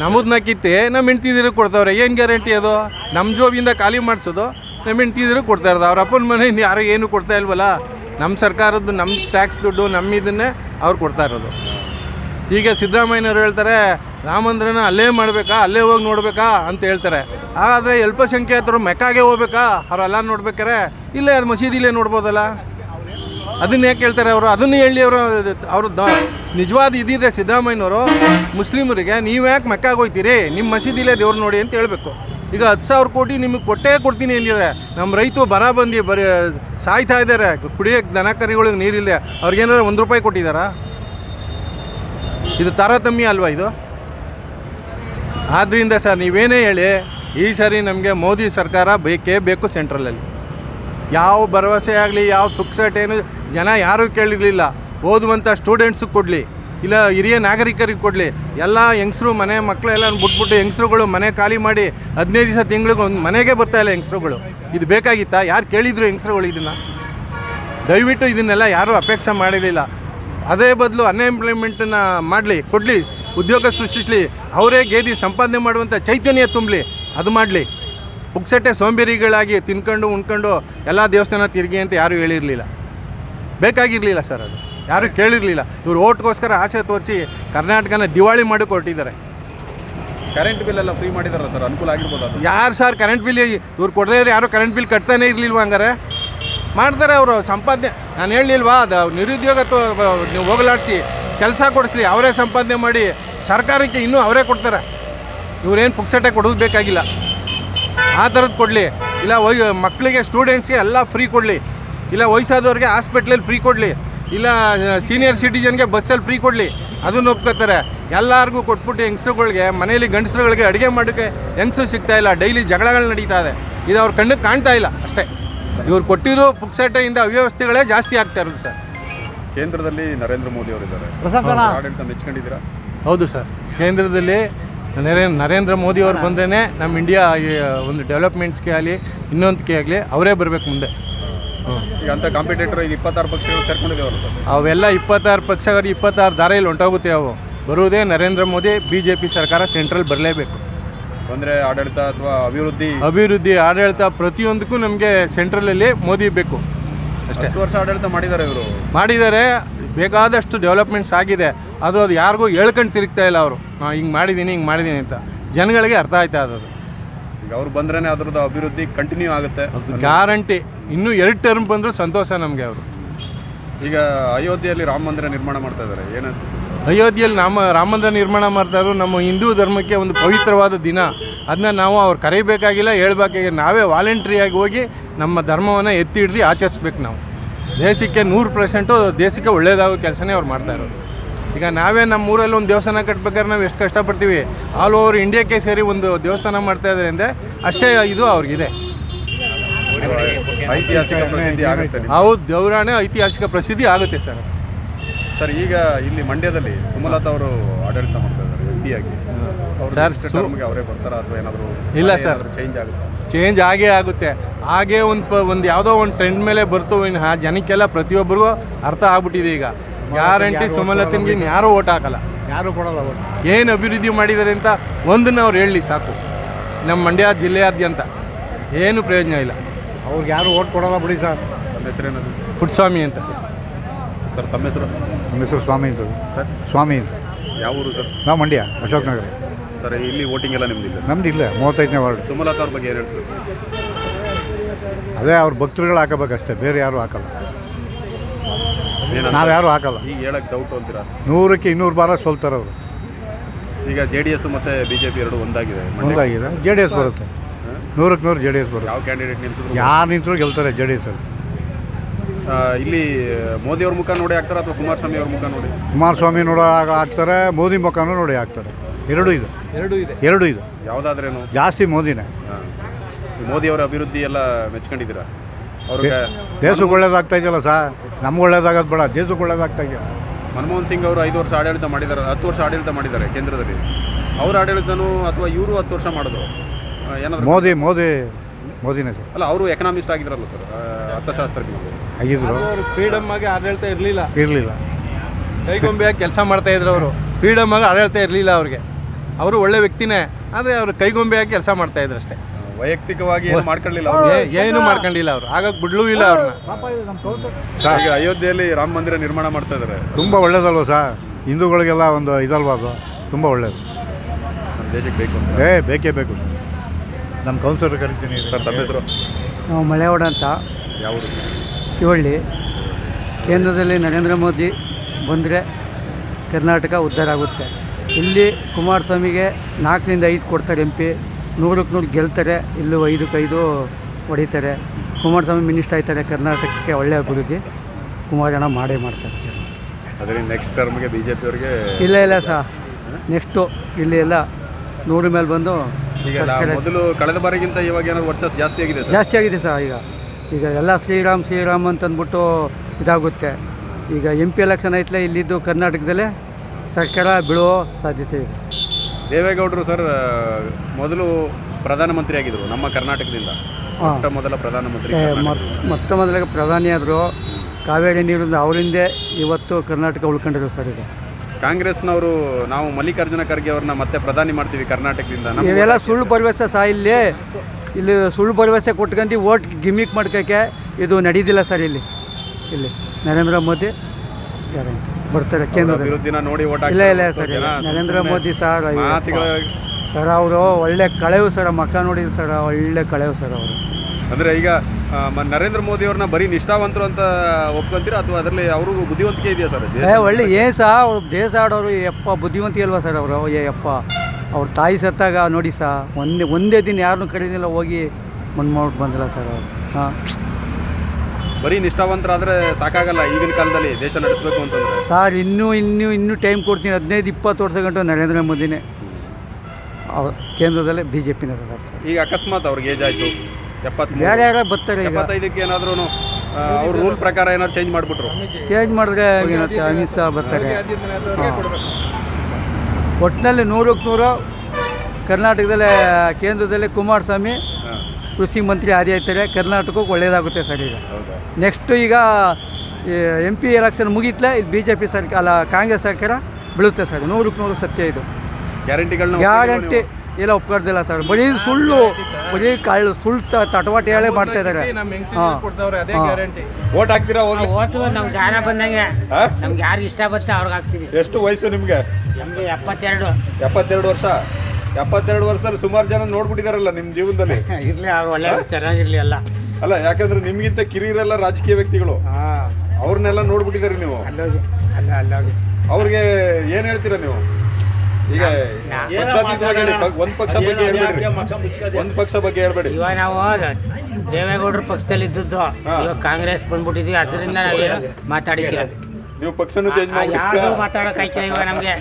ನಮ್ಮದನ್ನ ಕಿತ್ತಿ ನಮ್ಮ ಹೆಂಡ್ತಿದಿರು ಕೊಡ್ತಾವ್ರೆ, ಏನು ಗ್ಯಾರಂಟಿ ಅದು? ನಮ್ಮ ಜೋಬಿಂದ ಖಾಲಿ ಮಾಡಿಸೋದು ನಮ್ಮ ಹೆಂಡ್ತಿದಿರು ಕೊಡ್ತಾ ಇರೋದು. ಅವ್ರ ಅಪ್ಪನ ಮನೆ ಇನ್ನು ಯಾರು ಏನು ಕೊಡ್ತಾ ಇಲ್ವಲ್ಲ? ನಮ್ಮ ಸರ್ಕಾರದ್ದು ನಮ್ಮ ಟ್ಯಾಕ್ಸ್ ದುಡ್ಡು ನಮ್ಮ ಇದನ್ನೇ ಅವ್ರು ಕೊಡ್ತಾ ಇರೋದು. ಈಗ ಸಿದ್ದರಾಮಯ್ಯನವ್ರು ಹೇಳ್ತಾರೆ, ರಾಮಂದ್ರನ ಅಲ್ಲೇ ಮಾಡಬೇಕಾ? ಅಲ್ಲೇ ಹೋಗಿ ನೋಡಬೇಕಾ? ಅಂತ ಹೇಳ್ತಾರೆ. ಆದರೆ ಅಲ್ಪಸಂಖ್ಯಾತರು ಮೆಕ್ಕಾಗೆ ಹೋಗ್ಬೇಕಾ? ಅವರೆಲ್ಲ ನೋಡ್ಬೇಕಾರೆ? ಇಲ್ಲೇ ಅದು ಮಸೀದಿಲೇ ನೋಡ್ಬೋದಲ್ಲ? ಅದನ್ನ ಯಾಕೆ ಹೇಳ್ತಾರೆ ಅವರು? ಅದನ್ನು ಹೇಳಿ ಅವರು ಅವರು ನಿಜವಾದ ಇದಿದೆ ಸಿದ್ದರಾಮಯ್ಯನವರು ಮುಸ್ಲಿಮರಿಗೆ ನೀವು ಯಾಕೆ ಮೆಕ್ಕಾಗಿ ಹೋಗ್ತೀರಿ ನಿಮ್ಮ ಮಸೀದಿಲೇ ದೇವ್ರು ನೋಡಿ ಅಂತ ಹೇಳಬೇಕು. ಈಗ ಹತ್ತು ಸಾವಿರ ಕೋಟಿ ನಿಮಗೆ ಕೊಟ್ಟೇ ಕೊಡ್ತೀನಿ ಅಂದಿದ್ದಾರೆ ನಮ್ಮ ರೈತರು ಬರ ಬಂದು ಬರೀ ಸಾಯ್ತಾ ಇದ್ದಾರೆ ಕುಡಿಯೋಕ್ಕೆ ದನ ಕರಿಗಳಿಗೆ ನೀರಿಲ್ಲ ಅವ್ರಿಗೇನಾದ್ರು ಒಂದು ರೂಪಾಯಿ ಕೊಟ್ಟಿದ್ದಾರಾ ಇದು ತಾರತಮ್ಯ ಅಲ್ವಾ ಇದು? ಆದ್ದರಿಂದ ಸರ್ ನೀವೇನೇ ಹೇಳಿ ಈ ಸರಿ ನಮಗೆ ಮೋದಿ ಸರ್ಕಾರ ಬೇಕೇ ಬೇಕು ಸೆಂಟ್ರಲಲ್ಲಿ. ಯಾವ ಭರವಸೆ ಆಗಲಿ, ಯಾವ ಫಿಕ್ಸೆಟ್ ಏನು ಜನ ಯಾರೂ ಕೇಳಿರಲಿಲ್ಲ. ಓದುವಂಥ ಸ್ಟೂಡೆಂಟ್ಸಿಗೆ ಕೊಡಲಿ, ಇಲ್ಲ ಹಿರಿಯ ನಾಗರಿಕರಿಗೆ ಕೊಡಲಿ, ಎಲ್ಲ ಹೆಂಗಸರು ಮನೆ ಮಕ್ಕಳೆಲ್ಲ ಬಿಟ್ಬಿಟ್ಟು ಹೆಂಗಸ್ರುಗಳು ಮನೆ ಖಾಲಿ ಮಾಡಿ ಹದಿನೈದು ದಿವಸ ತಿಂಗಳಿಗೆ ಒಂದು ಮನೆಗೆ ಬರ್ತಾ ಇಲ್ಲ ಹೆಂಗಸ್ರುಗಳು ಇದು ಬೇಕಾಗಿತ್ತಾ? ಯಾರು ಕೇಳಿದ್ರು ಹೆಂಗಸ್ರುಗಳು ಇದನ್ನು? ದಯವಿಟ್ಟು ಇದನ್ನೆಲ್ಲ ಯಾರೂ ಅಪೇಕ್ಷೆ ಮಾಡಿರಲಿಲ್ಲ. ಅದೇ ಬದಲು ಅನ್ಎಂಪ್ಲಾಯ್ಮೆಂಟನ್ನು ಮಾಡಲಿ, ಕೊಡಲಿ, ಉದ್ಯೋಗ ಸೃಷ್ಟಿಸಲಿ, ಅವರೇ ಗೇದಿ ಸಂಪಾದನೆ ಮಾಡುವಂಥ ಚೈತನ್ಯ ತುಂಬಲಿ, ಅದು ಮಾಡಲಿ. ಪುಕ್ಸಟ್ಟೆ ಸೋಂಬೇರಿಗಳಾಗಿ ತಿನ್ಕೊಂಡು ಉಣ್ಕೊಂಡು ಎಲ್ಲ ದೇವಸ್ಥಾನ ತಿರುಗಿ ಅಂತ ಯಾರೂ ಹೇಳಿರಲಿಲ್ಲ. ಬೇಕಾಗಿರಲಿಲ್ಲ ಸರ್ ಅದು. ಯಾರೂ ಕೇಳಿರಲಿಲ್ಲ. ಇವ್ರು ಓಟ್ಗೋಸ್ಕರ ಆಚೆ ತೋರಿಸಿ ಕರ್ನಾಟಕನ ದಿವಾಳಿ ಮಾಡಿ ಕೊಟ್ಟಿದ್ದಾರೆ. ಕರೆಂಟ್ ಬಿಲ್ ಎಲ್ಲ ಫ್ರೀ ಮಾಡಿದಾರಲ್ಲ ಸರ್? ಅನುಕೂಲ ಆಗಿರ್ಬೋದು ಯಾರು ಸರ್ ಕರೆಂಟ್ ಬಿಲ್ ಇವ್ರು ಕೊಡದೇ ಇದ್ರೆ ಯಾರು ಕರೆಂಟ್ ಬಿಲ್ ಕಟ್ತಾನೆ ಇರಲಿಲ್ವ ಹಂಗಾರೆ? ಮಾಡ್ತಾರೆ ಅವರು ಸಂಪಾದನೆ. ನಾನು ಹೇಳಲಿಲ್ವಾ ಅದು ನಿರುದ್ಯೋಗ ನೀವು ಹೋಗಲಾಡಿಸಿ ಕೆಲಸ ಕೊಡಿಸ್ಲಿ ಅವರೇ ಸಂಪಾದನೆ ಮಾಡಿ ಸರ್ಕಾರಕ್ಕೆ ಇನ್ನೂ ಅವರೇ ಕೊಡ್ತಾರೆ. ಇವರೇನು ಪುಕ್ಸಟ್ಟೆ ಕೊಡೋದು ಬೇಕಾಗಿಲ್ಲ. ಆ ಥರದ್ದು ಕೊಡಲಿ. ಇಲ್ಲ ಮಕ್ಕಳಿಗೆ ಸ್ಟೂಡೆಂಟ್ಸ್ಗೆ ಎಲ್ಲ ಫ್ರೀ ಕೊಡಲಿ. ಇಲ್ಲ ವಯಸ್ಸಾದವ್ರಿಗೆ ಹಾಸ್ಪಿಟ್ಲಲ್ಲಿ ಫ್ರೀ ಕೊಡಲಿ. ಇಲ್ಲ ಸೀನಿಯರ್ ಸಿಟಿಜನ್ಗೆ ಬಸ್ಸಲ್ಲಿ ಫ್ರೀ ಕೊಡಲಿ. ಅದನ್ನು ಒಪ್ಕೋತಾರೆ. ಎಲ್ಲರಿಗೂ ಕೊಟ್ಬಿಟ್ಟು ಹೆಂಗಸ್ರುಗಳಿಗೆ ಮನೆಯಲ್ಲಿ ಗಂಡಸ್ರುಗಳಿಗೆ ಅಡುಗೆ ಮಾಡೋಕ್ಕೆ ಹೆಂಗಸು ಸಿಗ್ತಾ ಇಲ್ಲ. ಡೈಲಿ ಜಗಳಗಳು ನಡೀತಾ ಇದೆ. ಇದು ಅವ್ರ ಕಣ್ಣಿಗೆ ಕಾಣ್ತಾ ಇಲ್ಲ ಅಷ್ಟೇ. ಇವ್ರು ಕೊಟ್ಟಿರೋ ಪುಕ್ಸಟೆಯಿಂದ ಅವ್ಯವಸ್ಥೆಗಳೇ ಜಾಸ್ತಿ ಆಗ್ತಾ ಇರೋದು ಸರ್. ಕೇಂದ್ರದಲ್ಲಿ ನರೇಂದ್ರ ಮೋದಿ ಅವರಿದ್ದಾರೆ ಆಡಳಿತ ಮೆಚ್ಕೊಂಡಿದ್ದೀರಾ? ಹೌದು ಸರ್. ಕೇಂದ್ರದಲ್ಲಿ ನರೇಂದ್ರ ನರೇಂದ್ರ ಮೋದಿ ಅವ್ರು ಬಂದ್ರೇ ನಮ್ಮ ಇಂಡಿಯಾ ಈ ಒಂದು ಡೆವಲಪ್ಮೆಂಟ್ಸ್ಗೆ ಆಗಲಿ ಇನ್ನೊಂದಕ್ಕೆ ಆಗಲಿ ಅವರೇ ಬರಬೇಕು ಮುಂದೆ. ಈಗ ಅಂತ ಕಾಂಪಿಟೇಟರ್ ಈಗ ಇಪ್ಪತ್ತಾರು ಪಕ್ಷಗಳು ಸೇರ್ಕೊಂಡಿದ್ದೇವಲ್ಲ ಸರ್? ಅವೆಲ್ಲ ಇಪ್ಪತ್ತಾರು ಪಕ್ಷಗಳು ಇಪ್ಪತ್ತಾರು ದಾರಿಯಲ್ಲಿ ಹೊಂಟೋಗುತ್ತೆ ಅವು. ಬರುವುದೇ Narendra Modi B J P ಸರ್ಕಾರ ಸೆಂಟ್ರಲ್ ಬರಲೇಬೇಕು. ಅಂದರೆ ಆಡಳಿತ ಅಥವಾ ಅಭಿವೃದ್ಧಿ? ಅಭಿವೃದ್ಧಿ ಆಡಳಿತ ಪ್ರತಿಯೊಂದಕ್ಕೂ ನಮಗೆ ಸೆಂಟ್ರಲಲ್ಲಿ ಮೋದಿ ಬೇಕು. ಅಷ್ಟೇ. ವರ್ಷ ಆಡಳಿತ ಮಾಡಿದ್ದಾರೆ ಇವರು. ಮಾಡಿದ್ದಾರೆ. ಬೇಕಾದಷ್ಟು ಡೆವಲಪ್ಮೆಂಟ್ಸ್ ಆಗಿದೆ. ಆದರೂ ಅದು ಯಾರಿಗೂ ಹೇಳ್ಕೊಂಡು ತಿರುಗ್ತಾ ಇಲ್ಲ ಅವರು. ನಾನು ಹಿಂಗೆ ಮಾಡಿದ್ದೀನಿ ಹಿಂಗೆ ಮಾಡಿದ್ದೀನಿ ಅಂತ. ಜನಗಳಿಗೆ ಅರ್ಥ ಆಯ್ತಾ ಅದು ಈಗ ಅವ್ರು ಬಂದ್ರೇ ಅದ್ರದ್ದು ಅಭಿವೃದ್ಧಿ ಕಂಟಿನ್ಯೂ ಆಗುತ್ತೆ. ಗ್ಯಾರಂಟಿ ಇನ್ನೂ ಎರಡು ಟರ್ಮ್ ಬಂದರೂ ಸಂತೋಷ ನಮಗೆ ಅವರು. ಈಗ ಅಯೋಧ್ಯೆಯಲ್ಲಿ ರಾಮ ಮಂದಿರ ನಿರ್ಮಾಣ ಮಾಡ್ತಾ ಇದ್ದಾರೆ ಏನಂತ ಅಯೋಧ್ಯೆಯಲ್ಲಿ ನಮ್ಮ ರಾಮ ಮಂದಿರ ನಿರ್ಮಾಣ ಮಾಡ್ತಾರೋ ನಮ್ಮ ಹಿಂದೂ ಧರ್ಮಕ್ಕೆ ಒಂದು ಪವಿತ್ರವಾದ ದಿನ. ಅದನ್ನ ನಾವು ಅವ್ರು ಕರೀಬೇಕಾಗಿಲ್ಲ ಹೇಳ್ಬೇಕಾಗಿಲ್ಲ. ನಾವೇ ವಾಲಂಟ್ರಿಯಾಗಿ ಹೋಗಿ ನಮ್ಮ ಧರ್ಮವನ್ನು ಎತ್ತಿ ಹಿಡ್ದು ಆಚರಿಸ್ಬೇಕು ನಾವು. ದೇಶಕ್ಕೆ ನೂರು ಪರ್ಸೆಂಟು ದೇಶಕ್ಕೆ ಒಳ್ಳೇದಾಗೋ ಕೆಲಸನೇ ಅವ್ರು ಮಾಡ್ತಾ ಇರೋದು ಈಗ ನಾವೇ ನಮ್ಮ ಊರಲ್ಲಿ ಒಂದು ದೇವಸ್ಥಾನ ಕಟ್ಬೇಕಾದ್ರೆ ನಾವು ಎಷ್ಟು ಕಷ್ಟಪಡ್ತೀವಿ? ಆಲ್ ಓವರ್ ಇಂಡಿಯಾಕ್ಕೆ ಸೇರಿ ಒಂದು ದೇವಸ್ಥಾನ ಮಾಡ್ತಾ ಇದ್ದಾರೆ ಅಂದರೆ ಅಷ್ಟೇ ಇದು ಅವ್ರಿಗಿದೆ. ಐತಿಹಾಸಿಕ ಪ್ರಸಿದ್ಧಿ ಆಗುತ್ತೆ. ಹೌದು ದೇವರಾಣೆ ಐತಿಹಾಸಿಕ ಪ್ರಸಿದ್ಧಿ ಆಗುತ್ತೆ ಸರ್. ಸರ್ ಈಗ ಇಲ್ಲಿ ಮಂಡ್ಯದಲ್ಲಿ ಸುಮಲತಾ ಅವರು ಆಡಳಿತ ಮಾಡ್ತಾ ಇದ್ದಾರೆ ಎಂಪಿಯಾಗಿ ಸರ್, ನಮಗೆ ಅವರೇ ಬರ್ತಾರಾ ಅಥವಾ ಏನಾದರೂ ಇಲ್ಲ ಸರ್. ಚೇಂಜ್ ಆಗುತ್ತೆ? ಚೇಂಜ್ ಆಗೇ ಆಗುತ್ತೆ. ಹಾಗೇ ಒಂದು ಪ ಒಂದು ಯಾವುದೋ ಒಂದು ಟ್ರೆಂಡ್ ಮೇಲೆ ಬರ್ತು ಆ ಜನಕ್ಕೆಲ್ಲ ಪ್ರತಿಯೊಬ್ಬರಿಗೂ ಅರ್ಥ ಆಗ್ಬಿಟ್ಟಿದೆ ಈಗ. ಗ್ಯಾರಂಟಿ ಸುಮಲತನ್ಗೆ ಯಾರು ಓಟ್ ಹಾಕಲ್ಲ. ಯಾರು ಕೊಡಲ್ಲ ಏನು ಅಭಿವೃದ್ಧಿ ಮಾಡಿದ್ದಾರೆ ಅಂತ ಒಂದನ್ನ ಅವ್ರು ಹೇಳಲಿ ಸಾಕು. ನಮ್ಮ ಮಂಡ್ಯ ಜಿಲ್ಲೆಯಾದ್ಯಂತ. ಏನು ಪ್ರಯೋಜನ ಇಲ್ಲ. ಅವ್ರಿಗೆ ಯಾರು ಓಟ್ ಕೊಡಲ್ಲ ಬಿಡಿ ಸರ್. ತಮ್ಮ ಹೆಸರೇನದು ಪುಟ್ಸ್ವಾಮಿ ಅಂತ. ಸರ್ ಸರ್ ತಮ್ಮ ಹೆಸರು? ನಮ್ಮ ಹೆಸರು ಸ್ವಾಮಿ ಅಂತ. ಸರ್? ಸ್ವಾಮಿ ಅಂತ. ಯಾವ ಊರು ಸರ್? ನಾವು ಮಂಡ್ಯ ಅಶೋಕ್ ನಗರ. ಸರ್ ಇಲ್ಲಿ ವೋಟಿಂಗ್ ಎಲ್ಲ ನಿಮ್ದಿಲ್ಲ ನಮ್ದು ಇಲ್ಲ ಮೂವತ್ತೈದನೇ ವಾರ್ಡ್. ಸುಮಲತಾ ಅವ್ರ ಬಗ್ಗೆ ಏನು ಹೇಳ್ತೀವಿ ಅದೇ ಅವ್ರ ಭಕ್ತರುಗಳು ಹಾಕಬೇಕಷ್ಟೇ ಬೇರೆ ಯಾರು ಹಾಕಲ್ಲ. ಏನಂತ? ನಾವು ಯಾರು ಹಾಕಲ್ಲ. ಈಗ ಹೇಳಕ್ಕೆ ಡೌಟ್ ಅಂತೀರಾ? ನೂರಕ್ಕೆ ಇನ್ನೂರು ಬಾರ ಸೋಲ್ತಾರೆ ಅವರು. ಈಗ ಜೆ ಡಿ ಎಸ್ ಮತ್ತು ಬಿ ಜೆ ಪಿ ಎರಡು ಒಂದಾಗಿದೆ. ಮಂಡ್ಯ- ಮುಂದಾಗಿದೆ ಜೆ ಡಿ ಎಸ್ ಬರುತ್ತೆ? ನೂರಕ್ಕೆ ನೂರು ಜೆ ಡಿ ಎಸ್ ಬರುತ್ತೆ. ಯಾವ ಕ್ಯಾಂಡಿಡೇಟ್ ನಿಲ್ಸಿದ್ರು ಯಾರು ನಿಂತರೂ ಗೆಲ್ತಾರೆ ಜೆ ಡಿ ಎಸ್ ಅಲ್ಲಿ. ಆ, ಇಲ್ಲಿ ಮೋದಿ ಅವ್ರ ಮುಖ ನೋಡಿ ಆಗ್ತಾರ ಅಥವಾ ಕುಮಾರಸ್ವಾಮಿ ಅವ್ರ ಮುಖ ನೋಡಿ? ಕುಮಾರಸ್ವಾಮಿ ನೋಡೋ ಆಗ ಹಾಕ್ತಾರೆ ಮೋದಿ ಮುಖನೂ ನೋಡಿ ಹಾಕ್ತಾರೆ. ಎರಡೂ ಇದೆ. ಎರಡೂ ಇದೆ. ಎರಡೂ ಇದೆ. ಯಾವುದಾದ್ರೇನು? ಜಾಸ್ತಿ ಮೋದಿನೇ. ಮೋದಿ ಅವರ ಅಭಿವೃದ್ಧಿ ಎಲ್ಲ ಮೆಚ್ಕೊಂಡಿದ್ದೀರಾ? ಅವ್ರಿಗೆ ದೇಶಕ್ಕೆ ಒಳ್ಳೇದಾಗ್ತಾ ಇದೆಯಲ್ಲ ಸಾ? ನಮ್ಗೆ ಒಳ್ಳೇದಾಗೋದು ಬೇಡ ದೇಶಕ್ಕೆ ಒಳ್ಳೇದಾಗ್ತಾ ಇದೆಯಲ್ಲ ಮನಮೋಹನ್ ಸಿಂಗ್ ಅವರು ಐದು ವರ್ಷ ಆಡಳಿತ ಮಾಡಿದ್ದಾರೆ ಹತ್ತು ವರ್ಷ ಆಡಳಿತ ಮಾಡಿದ್ದಾರೆ ಕೇಂದ್ರದಲ್ಲಿ. ಅವ್ರ ಆಡಳಿತನೂ ಅಥವಾ ಇವರು ಹತ್ತು ವರ್ಷ ಮಾಡಿದ್ರು? ಏನಾದ್ರು ಮೋದಿ ಮೋದಿ ಮೋದಿನೇ ಸರ್. ಅಲ್ಲ ಅವರು ಎಕನಾಮಿಸ್ಟ್ ಆಗಿದ್ರಲ್ಲ ಸರ್ ಅರ್ಥಶಾಸ್ತ್ರ ಅರ್ಥಶಾಸ್ತ್ರಜ್ಞರು. ಆಗಿದ್ರು. ಅವರು ಫ್ರೀಡಮ್ ಆಗಿ ಆಡಳಿತ ಇರಲಿಲ್ಲ. ಇರಲಿಲ್ಲ. ಕೈಗೊಂಬೆಯಾಗಿ ಕೆಲಸ ಮಾಡ್ತಾ ಇದ್ರು ಅವರು. ಫ್ರೀಡಮ್ ಆಗಿ ಆಡಳಿತ ಇರಲಿಲ್ಲ ಅವ್ರಿಗೆ. ಅವರು ಒಳ್ಳೆ ವ್ಯಕ್ತಿನೇ ಆದರೆ ಅವರು ಕೈಗೊಂಬೆಯಾಗಿ ಕೆಲಸ ಮಾಡ್ತಾ ಇದ್ರು ಅಷ್ಟೇ. ವೈಯಕ್ತಿಕವಾಗಿ ಏನು ಮಾಡ್ಕೊಳ್ಳಿಲ್ಲ ಅವ್ರು? ಏ- ಏನು ಮಾಡ್ಕೊಂಡಿಲ್ಲ ಅವರು. ಆಗ ಬಿಡ್ಲೂ ಇಲ್ಲ ಅವ್ರನ್ನ. ಈಗ ಅಯೋಧ್ಯೆಯಲ್ಲಿ ರಾಮ ಮಂದಿರ ನಿರ್ಮಾಣ ಮಾಡ್ತಾ ಇದ್ದಾರೆ ತುಂಬ ಒಳ್ಳೇದಲ್ವ ಸರ್? ಹಿಂದೂಗಳಿಗೆಲ್ಲ ಒಂದು ಇದಲ್ವಾ ಅದು? ತುಂಬ ಒಳ್ಳೇದು. ದೇಶಕ್ಕೆ ಬೇಕು ಏ ಬೇಕೇ ಬೇಕು ನಮ್ಮ ಕೌನ್ಸಿಲರ್ ಕರಿತೀನಿ ಸರ್ ತಮ್ಮ ಹೆಸರು? ನಾವು ಮಳೆವಾಡ ಅಂತ. ಯಾವ ಶಿವಳ್ಳಿ. ಕೇಂದ್ರದಲ್ಲಿ ನರೇಂದ್ರ ಮೋದಿ ಬಂದರೆ ಕರ್ನಾಟಕ ಉದ್ಧಾರ ಆಗುತ್ತೆ. ಇಲ್ಲಿ ಕುಮಾರಸ್ವಾಮಿಗೆ ನಾಲ್ಕರಿಂದ ಐದು ಕೊಡ್ತಾರೆ ಎಂ ಪಿ. ನೂರಕ್ಕೆ ನೂರು ಗೆಲ್ತಾರೆ ಇಲ್ಲೂ ಐದಕ್ಕೆ ಐದು ಹೊಡಿತಾರೆ. ಕುಮಾರಸ್ವಾಮಿ ಮಿನಿಸ್ಟರ್ ಆಯ್ತಾರೆ ಕರ್ನಾಟಕಕ್ಕೆ ಒಳ್ಳೆ ಅಭಿವೃದ್ಧಿ ಕುಮಾರಣ್ಣ ಮಾಡೇ ಮಾಡ್ತಾರೆ. ಅದರಿಂದ ನೆಕ್ಸ್ಟ್ ಟರ್ಮ್ಗೆ ಬಿ ಜೆ ಅವರಿಗೆ ಇಲ್ಲ ಇಲ್ಲ ಸಹ ನೆಕ್ಸ್ಟು ಇಲ್ಲಿ ಎಲ್ಲ ನೂರು ಮೇಲೆ ಬಂದು ಈಗ ಮೊದಲು ಕಳೆದ ಬಾರಿಗಿಂತ ಇವಾಗ ಏನಾದ್ರು ವರ್ಷ ಜಾಸ್ತಿ ಆಗಿದೆ ಸರ್? ಜಾಸ್ತಿ ಆಗಿದೆ ಸರ್ ಈಗ. ಈಗ ಎಲ್ಲ ಶ್ರೀರಾಮ್ ಶ್ರೀರಾಮ್ ಅಂತಂದ್ಬಿಟ್ಟು ಇದಾಗುತ್ತೆ. ಈಗ ಎಂ ಪಿ ಎಲೆಕ್ಷನ್ ಐತಲೇ ಇಲ್ಲಿದ್ದು ಕರ್ನಾಟಕದಲ್ಲೇ ಸರ್ಕಾರ ಬೀಳೋ ಸಾಧ್ಯತೆ ಇದೆ. ದೇವೇಗೌಡರು ಸರ್ ಮೊದಲು ಪ್ರಧಾನಮಂತ್ರಿ ಆಗಿದ್ರು ನಮ್ಮ ಕರ್ನಾಟಕದಿಂದ. ಮೊಟ್ಟ ಮೊದಲ ಪ್ರಧಾನಮಂತ್ರಿ ಮೊತ್ತ ಮೊದಲಿಗೆ ಪ್ರಧಾನಿ ಆದರು. ಕಾವೇರಿ ನೀರಿಂದ ಅವರಿಂದೇ ಇವತ್ತು ಕರ್ನಾಟಕ ಉಳ್ಕೊಂಡಿರೋ ಸರ್ ಈಗ. ಕಾಂಗ್ರೆಸ್ನವರು ನಾವು ಮಲ್ಲಿಕಾರ್ಜುನ ಖರ್ಗೆ ಅವ್ರನ್ನ ಮತ್ತೆ ಪ್ರಧಾನಿ ಮಾಡ್ತೀವಿ ಕರ್ನಾಟಕದಿಂದ. ನಮ್ಮ ಇವೆಲ್ಲ ಸುಳ್ಳು ಭರವಸೆ ಸಹ ಇಲ್ಲಿ. ಇಲ್ಲಿ ಸುಳ್ಳು ಭರವಸೆ ಕೊಟ್ಕೊಂಡು ಓಟ್ ಗಿಮಿಕ್ ಮಾಡ್ಕೋಕ್ಕೆ ಇದು ನಡೀದಿಲ್ಲ ಸರ್ ಇಲ್ಲಿ. ಇಲ್ಲಿ ನರೇಂದ್ರ ಮೋದಿ ಗ್ಯಾರಂಟಿ. ಬರ್ತಾರೆ ಕೇಂದ್ರ ಕೇಂದ್ರದಲ್ಲಿ. ವಿರುದ್ಧಿನ ನೋಡಿ ಓಟ್ ಇಲ್ಲ ಇಲ್ಲ ಸರ್ ಇಲ್ಲ. ನರೇಂದ್ರ ಮೋದಿ ಸರ್. ಸರ್ ಅವರು ಒಳ್ಳೆ ಕಳೆವು ಸರ್ ಮಕ್ಕ ನೋಡಿದ್ರು ಸರ್ ಒಳ್ಳೆ ಕಳೆವು ಸರ್ ಅವರು. ಅಂದ್ರೆ ಈಗ ನರೇಂದ್ರ ಮೋದಿ ಅವ್ರನ್ನ ಬರೀ ನಿಷ್ಠಾವಂತರು ಅಂತ ಒಪ್ಕೊಂತೀರಾ? ಅಥವಾ ಅದರಲ್ಲಿ ಅವ್ರಿಗೂ ಬುದ್ಧಿವಂತಿಕೆ ಇದೆಯಾ ಸರ್? ಏ ಒಳ್ಳೆ ಏನು ಸಹ ಅವ್ರು ದೇಶ ಆಡೋರು ಯಪ್ಪ ಬುದ್ಧಿವಂತಿ ಅಲ್ವಾ ಸರ್ ಅವರು? ಏ ಯಪ್ಪ ಅವ್ರ ತಾಯಿ ಸತ್ತಾಗ ನೋಡಿ ಸಹ ಒಂದೇ ಒಂದೇ ದಿನ ಯಾರನ್ನೂ ಕರೀದಿಲ್ಲ ಹೋಗಿ ಮನ್ ಮಾಡ್ಬಿಟ್ಟು ಬಂದಿಲ್ಲ ಸರ್ ಅವರು. ಹಾಂ. ಬರೀ ನಿಷ್ಠಾವಂತರಾದರೆ ಸಾಕಾಗಲ್ಲ ಈಗಿನ ಕಾಲದಲ್ಲಿ ದೇಶ ನಡೆಸಬೇಕು ಅಂತಂದ್ರೆ? ಸರ್ ಇನ್ನೂ ಇನ್ನೂ ಇನ್ನೂ ಟೈಮ್ ಕೊಡ್ತೀನಿ. ಹದಿನೈದು ಇಪ್ಪತ್ತು ವರ್ಷ ಗಂಟೆ ನರೇಂದ್ರ ಮೋದಿನೇ. ಅವ್ರ ಕೇಂದ್ರದಲ್ಲೇ ಬಿ ಜೆ ಪಿನೇ ಸರ್. ಈಗ ಅಕಸ್ಮಾತ್ ಅವ್ರಿಗೆ ಏಜ್ ಆಯ್ತು? ಬೇರೆ ಯಾರೋ ಬರ್ತಾರೆ ಈಗ. ಎಪ್ಪತ್ತೈದಕ್ಕೆ ಏನಾದ್ರೂ ಅವ್ರ ರೂಲ್ ಪ್ರಕಾರ ಏನಾದ್ರು ಚೇಂಜ್ ಮಾಡಿಬಿಟ್ರು. ಚೇಂಜ್ ಮಾಡಿದ್ರೆ ಏನಾಗುತ್ತೆ ಅಮಿತ್ ಶಾ ಬರ್ತಾರೆ. ಒಟ್ಟಿನಲ್ಲಿ ನೂರಕ್ಕೆ ನೂರು ಕರ್ನಾಟಕದಲ್ಲೇ ಕೇಂದ್ರದಲ್ಲಿ ಕುಮಾರಸ್ವಾಮಿ ಕೃಷಿ ಮಂತ್ರಿ ಆದಿ ಆಯ್ತಾರೆ ಕರ್ನಾಟಕಕ್ಕೆ ಒಳ್ಳೆಯದಾಗುತ್ತೆ ಸರ್ ಈಗ. ನೆಕ್ಸ್ಟ್ ನೆಕ್ಸ್ಟು ಈಗ ಎಂ ಪಿ ಎಲೆಕ್ಷನ್ ಮುಗೀತ್ಲೆ ಇಲ್ಲಿ ಬಿ ಜೆ ಪಿ ಸರ್ಕಾರ ಅಲ್ಲ ಕಾಂಗ್ರೆಸ್ ಸರ್ಕಾರ ಬೀಳುತ್ತೆ ಸರ್. ನೂರಕ್ಕೆ ನೂರು ಸತ್ಯ ಇದು. ಗ್ಯಾರಂಟಿಗಳನ್ನ ಗ್ಯಾರಂಟಿ ಎಲ್ಲ ಒಪ್ಕೊಳ್ದಿಲ್ಲ ಸರ್. ಬರೀ ಸುಳ್ಳು ಬರೀ ಕಳ್ಳು ಸುಳ್ಳು ತಟವಾಟಿ ಹೇಳೇ ಮಾಡ್ತಾ ಇದ್ದಾರೆ ನಮ್ಮ ಓಟ್ ಹಾಕ್ತೀರಾ ಹೋಗಿ ಓಟು ನಮ್ಗೆ ಯಾರ ಬಂದಂಗೆ? ನಮ್ಗೆ ಯಾರು ಇಷ್ಟ ಬರುತ್ತೆ ಅವ್ರಿಗೆ ಹಾಕ್ತೀವಿ. ಎಷ್ಟು ವಯಸ್ಸು ನಿಮ್ಗೆ? ನಮ್ಗೆ ಎಪ್ಪತ್ತೆರಡು. ಎಪ್ಪತ್ತೆರಡು ವರ್ಷ. ಎಪ್ಪತ್ತೆರಡು ವರ್ಷದಲ್ಲಿ ಸುಮಾರು ಜನ ನೋಡ್ಬಿಟ್ಟಿದಾರಲ್ಲ ನಿಮ್ ಜೀವನದಲ್ಲಿ? ಇರ್ಲಿ ಅವ್ರು ಒಳ್ಳೆ ಚೆನ್ನಾಗಿರ್ಲಿ ಅಲ್ಲ ಅಲ್ಲ ಯಾಕಂದ್ರೆ ನಿಮ್ಗಿಂತ ಕಿರಿಯರೆಲ್ಲ ರಾಜಕೀಯ ವ್ಯಕ್ತಿಗಳು. ಅವ್ರನ್ನೆಲ್ಲ ನೋಡ್ಬಿಟ್ಟಿದಾರೆ ನೀವು. ಅಲ್ಲ ಅಲ್ಲ ಅಲ್ಲೋಗಿ. ಅವ್ರಿಗೆ ಏನ್ ಹೇಳ್ತೀರಾ ನೀವು? ಈಗ ಪಕ್ಷಾತೀತವಾಗಿ ಹೇಳಿ ಒಂದು ಪಕ್ಷ ಬಗ್ಗೆ ಹೇಳ್ಬೇಡಿ ಒಂದ್ ಪಕ್ಷ ಬಗ್ಗೆ ಹೇಳ್ಬೇಡಿ ಇವಾಗ ನಾವು ದೇವೇಗೌಡರ ಪಕ್ಷದಲ್ಲಿ ಇದ್ದದ್ದು. ಇವಾಗ ಕಾಂಗ್ರೆಸ್ ಬಂದ್ಬಿಟ್ಟಿದ್ವಿ ಅದರಿಂದ ನಾವೇನು ಮಾತಾಡಿದ್ದೀರ ನೀವು ಪಕ್ಷನೂ ಚೇಂಜ್ ಮಾಡಿ ಯಾರು ಮಾತಾಡೋಕೆ ಆಯ್ತಿಲ್ಲ ಇವಾಗ ನಮಗೆ.